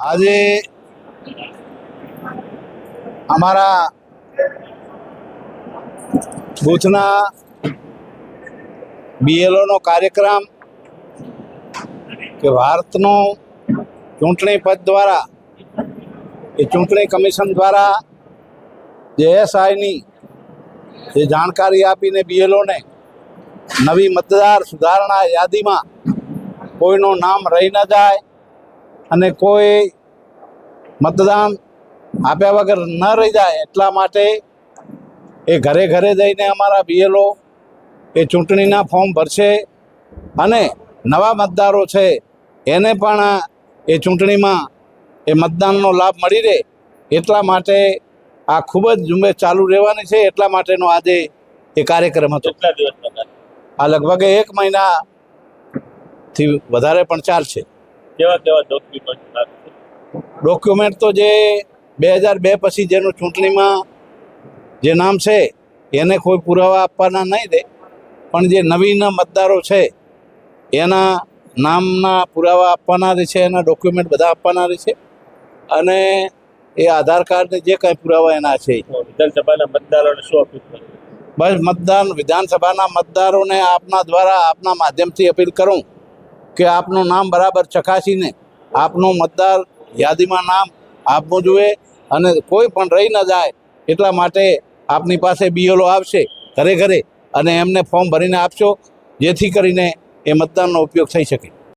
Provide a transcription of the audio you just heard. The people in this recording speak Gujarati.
આજે અમારા બૂથના બીએલઓનો કાર્યક્રમ કે ભારતનો ચૂંટણી પદ દ્વારા એ ચૂંટણી કમિશન દ્વારા જે એસઆઈની જે જાણકારી આપીને બીએલઓને નવી મતદાર સુધારણા યાદીમાં કોઈનું નામ રહી ન જાય અને કોઈ મતદાન આપ્યા વગર ન રહી જાય એટલા માટે એ ઘરે ઘરે જઈને અમારા બીએલઓ એ ચૂંટણીના ફોર્મ ભરશે અને નવા મતદારો છે એને પણ એ ચૂંટણીમાં એ મતદાનનો લાભ મળી રહે એટલા માટે આ ખૂબ જ ઝુંબેશ ચાલુ રહેવાની છે એટલા માટેનો આજે એ કાર્યક્રમ હતો. આ લગભગ એક મહિનાથી વધારે પણ ચાલશે. કેવા કેવા ડોક્યુમેન્ટ ડોક્યુમેન્ટ તો જે બે હજાર બે પછી જેનું ચૂંટણીમાં જે નામ છે એને કોઈ પુરાવા આપવાના નહીં દે. પણ જે નવીન મતદારો છે એના નામના પુરાવા આપવાના રહે છે એના ડોક્યુમેન્ટ બધા આપવાના રહે છે. અને એ આધાર કાર્ડને જે કાંઈ પુરાવા એના છે. વિધાનસભાના મતદારોને શું અપીલ બસ મતદાન વિધાનસભાના મતદારોને આપના દ્વારા આપના માધ્યમથી અપીલ કરું. કે આપનું નામ બરાબર ચકાસીને આપનું મતદાર યાદીમાં નામ આપવું જોઈએ અને કોઈ પણ રહી ન જાય એટલા માટે આપની પાસે બીએલઓ આવશે ઘરે ઘરે અને એમને ફોર્મ ભરીને આપશો જેથી કરીને એ મતદાનનો ઉપયોગ થઈ શકે.